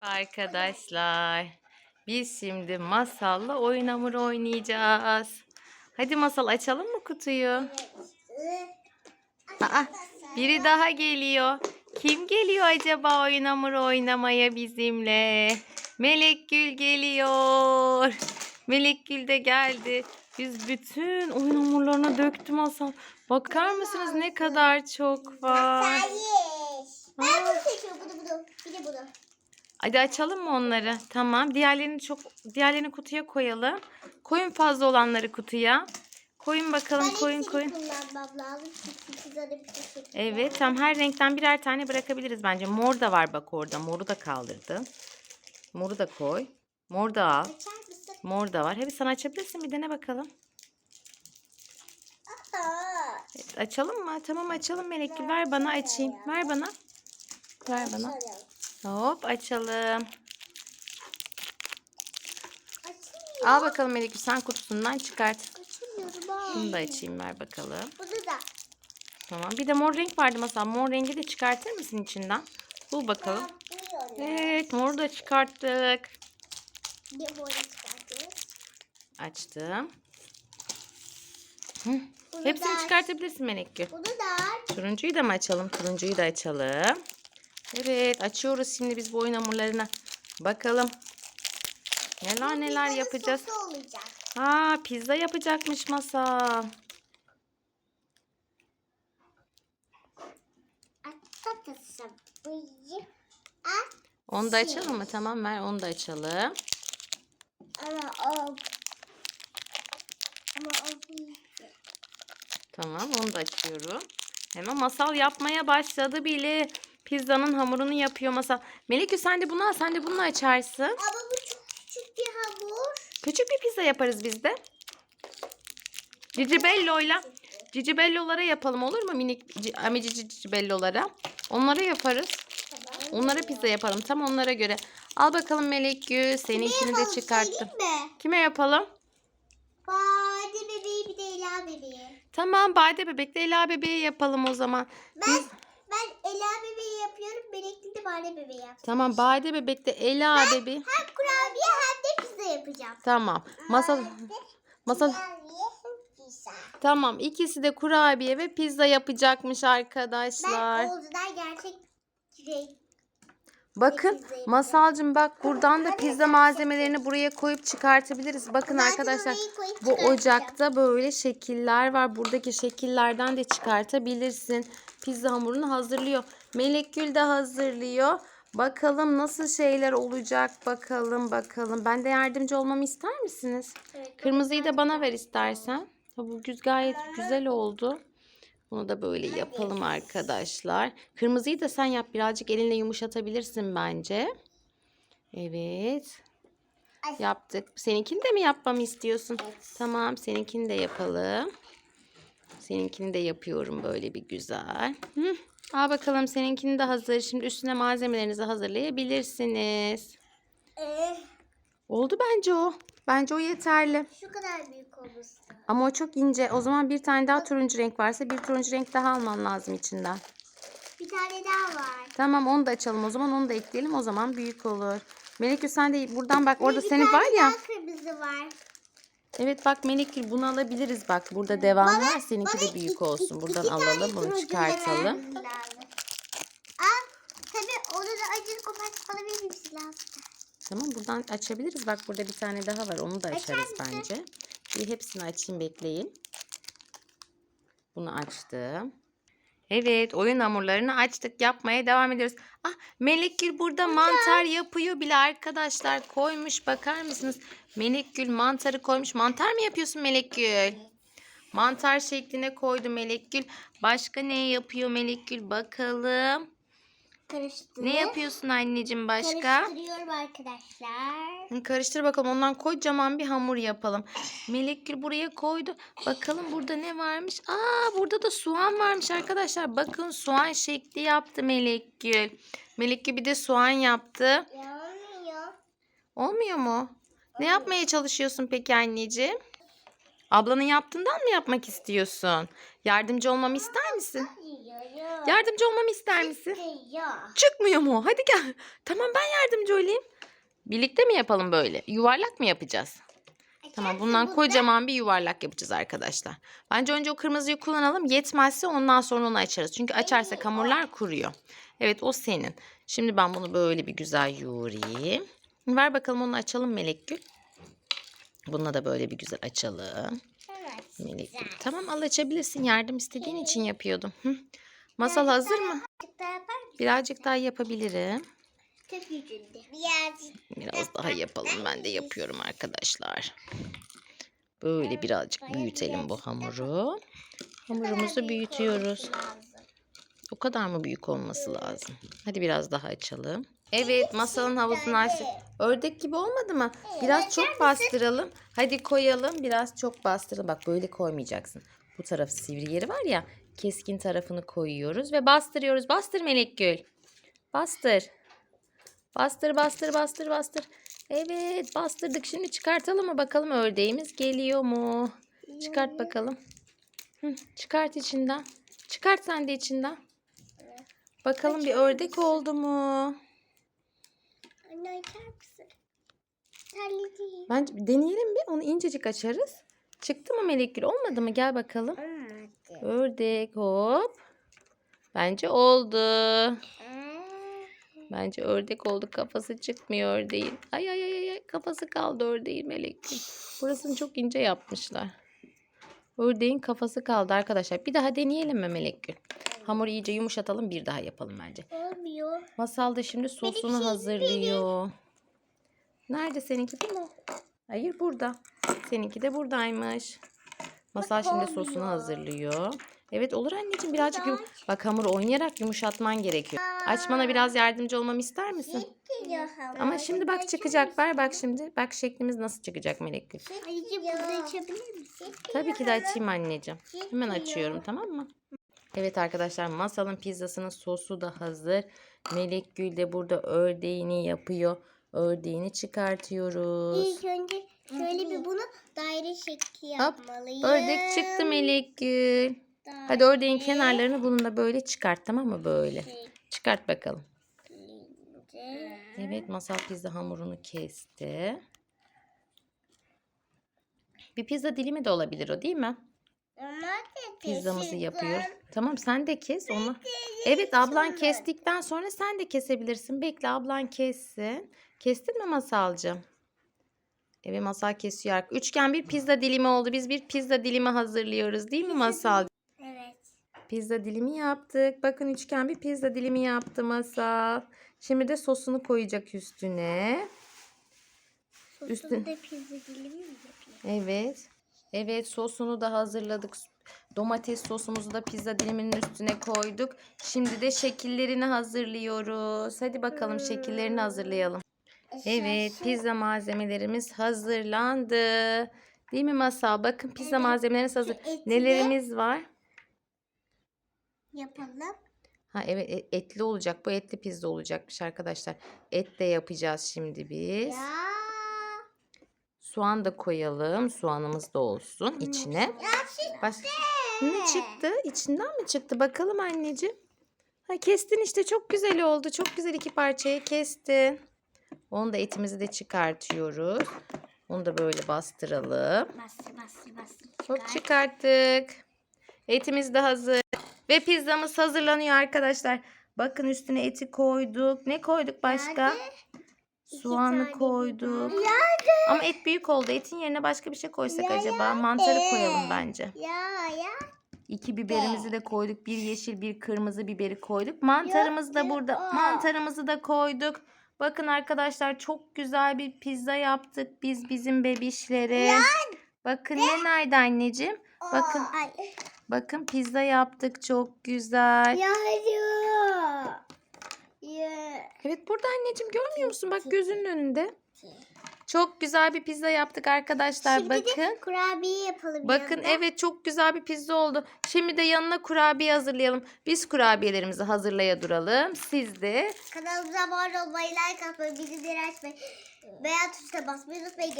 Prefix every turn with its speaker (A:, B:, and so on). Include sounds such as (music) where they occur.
A: Arkadaşlar, biz şimdi masalla oyun hamuru oynayacağız. Hadi masal açalım mı kutuyu? Aa, biri daha geliyor. Kim geliyor acaba oyun hamuru oynamaya bizimle? Melek Gül geliyor. Melek Gül de geldi. Biz bütün oyun hamurlarına döktü masal. Bakar mısınız ne kadar çok var.
B: Ben bunu seçiyorum. Bunu bunu. Bir de bunu.
A: Hadi açalım mı onları? Tamam. Diğerlerini çok diğerlerini kutuya koyalım. Koyun fazla olanları kutuya. Koyun bakalım,
B: Ben
A: koyun koyun. Evet, tam her renkten birer tane bırakabiliriz bence. Mor da var bak orada. Moru da kaldırdı. Moru da koy. Mor da al. Mor da var. Hadi sen açabilirsin bir dene bakalım. Evet, açalım mı? Tamam açalım Melekgül. Ver bana açayım. Ver bana. Ver bana. Hop açalım.
B: Açılmıyor.
A: Al bakalım Melekgül sen kutusundan çıkart.
B: Açılmıyorum. Aa.
A: Bunu da açayım ver bakalım.
B: Bunu da.
A: Tamam. Bir de mor renk vardı mesela. Mor rengi de çıkartır mısın içinden? Bul bakalım. Evet, moru da çıkarttık.
B: Bir böyle çıkartıyoruz.
A: Açtım. Hı.
B: Bunu
A: Hepsini
B: da-
A: çıkartabilirsin Melekgül.
B: Bunu da.
A: Turuncuyu da mı açalım? Turuncuyu da açalım. Evet, açıyoruz şimdi biz bu oyun hamurlarına. Bakalım. Neler neler yapacağız. Aa, pizza yapacakmış masa. Onu da açalım mı? Tamam ver onu da açalım.
B: Ama o. Ama o.
A: Tamam onu da açıyorum. Hemen masal yapmaya başladı bile. Pizzanın hamurunu yapıyor masal. Melekü sen de bunu al sen de bunu açarsın.
B: Ama bu çok küçük bir hamur.
A: Küçük bir pizza yaparız biz de. Cicibello'yla Cicibello'lara yapalım olur mu minik ci- amici Cicibello'lara? Onlara yaparız.
B: Tamam.
A: Onlara pizza yapalım tam onlara göre. Al bakalım Melekgül seninkini de çıkarttım. Kime yapalım?
B: Bade bebeği bir de Ela bebeği.
A: Tamam Bade bebekle Ela bebeği yapalım o zaman.
B: Ben ben Ela bebeği Bade bebeği yapacağım.
A: Tamam Bade bebekle Ela bebeği.
B: Hem kurabiye hem de pizza yapacağım.
A: Tamam. Masal masal tamam ikisi de kurabiye ve pizza yapacakmış
B: Ben
A: arkadaşlar.
B: oldular gerçek renk.
A: Bakın. Masalcığım bak buradan da pizza malzemelerini buraya koyup çıkartabiliriz. Bakın arkadaşlar bu ocakta böyle şekiller var. Buradaki şekillerden de çıkartabilirsin. Pizza hamurunu hazırlıyor. Melek Gül de hazırlıyor. Bakalım nasıl şeyler olacak bakalım bakalım. Ben de yardımcı olmamı ister misiniz?
B: Evet,
A: Kırmızıyı da bana ver istersen. Bu güz gayet güzel oldu. Bunu da böyle yapalım arkadaşlar. Kırmızıyı da sen yap birazcık elinle yumuşatabilirsin bence. Evet. Yaptık. Seninkini de mi yapmamı istiyorsun? Tamam seninkini de yapalım. Seninkini de yapıyorum böyle bir güzel. Hı. Al bakalım seninkini de hazır. Şimdi üstüne malzemelerinizi hazırlayabilirsiniz.
B: Ee,
A: Oldu bence o. Bence o yeterli.
B: şu kadar büyük olması.
A: Ama o çok ince. O zaman bir tane daha turuncu renk varsa bir turuncu renk daha alman lazım içinden.
B: Bir tane daha var.
A: Tamam onu da açalım o zaman onu da ekleyelim. O zaman büyük olur. Melekül sen de buradan bak orada
B: Bir
A: senin
B: tane
A: var ya.
B: daha kırmızı var.
A: Evet bak Melekül bunu alabiliriz bak. Burada devam var. Seninki
B: Bana
A: de büyük
B: iki-
A: olsun. Buradan
B: iki
A: alalım bunu çıkartalım.
B: vermemiz lazım. Aa, tabii onu da acılı kopartıp bana vermemiz lazım.
A: Tamam buradan açabiliriz. Bak burada bir tane daha var. Onu da açarız
B: mısın?
A: bence. Bir hepsini açayım bekleyin. Bunu açtım. Evet oyun hamurlarını açtık. Yapmaya devam ediyoruz. Ah Melekgül burada mantar yapıyor bile arkadaşlar. Koymuş bakar mısınız? Melekgül mantarı koymuş. Mantar mı yapıyorsun Melekgül? Mantar şekline koydu Melekgül. Başka ne yapıyor Melekgül bakalım.
B: Karıştır.
A: Ne yapıyorsun anneciğim başka?
B: Karıştırıyorum arkadaşlar.
A: Hı, Karıştır bakalım ondan kocaman bir hamur yapalım. Melekgül buraya koydu. Bakalım burada ne varmış? Aa burada da soğan varmış arkadaşlar. Bakın soğan şekli yaptı Melekgül. Melekgül bir de soğan yaptı.
B: Yanmıyor.
A: Olmuyor mu? Ne yapmaya çalışıyorsun peki anneciğim? Ablanın yaptığından mı yapmak istiyorsun? Yardımcı olmamı ister misin? Yardımcı olmamı ister misin?
B: Ya.
A: Çıkmıyor mu? Hadi gel. Tamam ben yardımcı olayım. Birlikte mi yapalım böyle? Yuvarlak mı yapacağız? Tamam bundan kocaman bir yuvarlak yapacağız arkadaşlar. Bence önce o kırmızıyı kullanalım. Yetmezse ondan sonra onu açarız. Çünkü açarsak hamurlar kuruyor. Evet o senin. Şimdi ben bunu böyle bir güzel yoğurayım. Ver bakalım onu açalım Melekgül. Bununla da böyle bir güzel açalım.
B: Evet.
A: Melekgül. Tamam al açabilirsin. Yardım istediğin için yapıyordum. Hı. Masal hazır mı?
B: Birazcık daha yapar mısın?
A: Birazcık daha yapabilirim.
B: Birazcık.
A: Biraz daha yapalım. Ben de yapıyorum arkadaşlar. Böyle birazcık büyütelim bu hamuru. Hamurumuzu büyütüyoruz. O kadar mı büyük olması lazım? Hadi biraz daha açalım. Evet masalın havuzunu açtık. Ördek gibi olmadı mı? Biraz çok bastıralım. Hadi koyalım. Biraz çok bastıralım. Bak böyle koymayacaksın. Bu tarafı sivri yeri var ya. Keskin tarafını koyuyoruz ve bastırıyoruz. Bastır Melekgül. Bastır. Bastır bastır bastır bastır. Evet bastırdık. Şimdi çıkartalım mı bakalım ördeğimiz geliyor mu? Çıkart bakalım. Hı, çıkart içinden. Çıkart sen de içinden. Bakalım bir ördek oldu mu?
B: Anne açar mısın? Terleyeceğim.
A: Bence deneyelim bir. Onu incecik açarız. Çıktı mı Melekgül? Olmadı mı? Gel bakalım.
B: Olmadı.
A: Ördek hop. Bence oldu. Bence ördek oldu. Kafası çıkmıyor ördeğin. Ay ay ay ay, ay. Kafası kaldı ördeğin Melekgül. Burasını çok ince yapmışlar. Ördeğin kafası kaldı arkadaşlar. Bir daha deneyelim mi Melekgül? Hamuru iyice yumuşatalım. Bir daha yapalım bence.
B: Olmuyor.
A: Masal da şimdi sosunu hazırlıyor. Nerede seninki değil mi? Hayır burada. Seninki de buradaymış. Masal şimdi sosunu hazırlıyor. Evet olur anneciğim birazcık yum- Bak hamur oynayarak yumuşatman gerekiyor. Açmana biraz yardımcı olmamı ister misin? Ama şimdi bak çıkacak. Ver bak şimdi. Bak şeklimiz nasıl çıkacak
B: açabilir misin?
A: Tabii ki de açayım anneciğim. Hemen açıyorum tamam mı? Evet arkadaşlar masalın pizzasının sosu da hazır. Melek Gül de burada ördeğini yapıyor. Ördeğini çıkartıyoruz.
B: İlk önce şöyle bir bunu daire şekli
A: Hop,
B: yapmalıyım.
A: Ördek çıktı Melek Gül. Hadi ördeğin kenarlarını bununla böyle çıkart tamam mı böyle? Çıkart bakalım. Evet masal pizza hamurunu kesti. Bir pizza dilimi de olabilir o değil mi? Pizzamızı yapıyoruz. Tamam sen de kes onu. Evet ablan kestikten sonra sen de kesebilirsin. Bekle ablan kessin. Kestin mi masalcığım? Evet masal kesiyor. Üçgen bir pizza dilimi oldu. Biz bir pizza dilimi hazırlıyoruz değil mi masal? (laughs)
B: Evet.
A: Pizza dilimi yaptık. Bakın üçgen bir pizza dilimi yaptı masal. Şimdi de sosunu koyacak üstüne. Üstün-
B: Üstün. da pizza dilimi mi yapayım?
A: Evet. Evet sosunu da hazırladık. Domates sosumuzu da pizza diliminin üstüne koyduk. Şimdi de şekillerini hazırlıyoruz. Hadi bakalım şekillerini hazırlayalım. Evet pizza malzemelerimiz hazırlandı. Değil mi Masal? Bakın pizza
B: Evet.
A: malzemelerimiz hazır.
B: Etli
A: Nelerimiz var?
B: Yapalım.
A: Ha evet e- etli olacak. Bu etli pizza olacakmış arkadaşlar. Et de yapacağız şimdi biz.
B: Ya.
A: Soğan da koyalım. Soğanımız da olsun içine.
B: Ya şimdi
A: Baş... Ne çıktı? İçinden mi çıktı? Bakalım anneciğim. Ha kestin işte çok güzel oldu. Çok güzel iki parçaya kestin. Onu da etimizi de çıkartıyoruz. Onu da böyle bastıralım.
B: bastır bastır bastır.
A: Hop çıkarttık. Etimiz de hazır. Ve pizzamız hazırlanıyor arkadaşlar. Bakın üstüne eti koyduk. Ne koyduk başka? Soğanı koyduk.
B: biber.
A: Ama et büyük oldu. Etin yerine başka bir şey koysak acaba? Mantarı koyalım bence.
B: Ya ya.
A: İki biberimizi de koyduk. Bir yeşil bir kırmızı biberi koyduk. Mantarımız da burada. Mantarımızı da koyduk. Bakın arkadaşlar çok güzel bir pizza yaptık biz bizim bebişlere. Bakın ne nerede anneciğim? Bakın
B: Ay.
A: bakın pizza yaptık çok güzel.
B: Ya ya. Ya.
A: Evet burada anneciğim görmüyor musun? Bak gözünün önünde. Çok güzel bir pizza yaptık arkadaşlar.
B: Şimdi
A: bakın.
B: de kurabiye yapalım.
A: Bakın
B: yanına.
A: evet çok güzel bir pizza oldu. Şimdi de yanına kurabiye hazırlayalım. Biz kurabiyelerimizi hazırlaya duralım. Siz de
B: Kanalımıza abone olmayı, like atmayı, bildirimleri açmayı, beğen tuşuna basmayı unutmayın.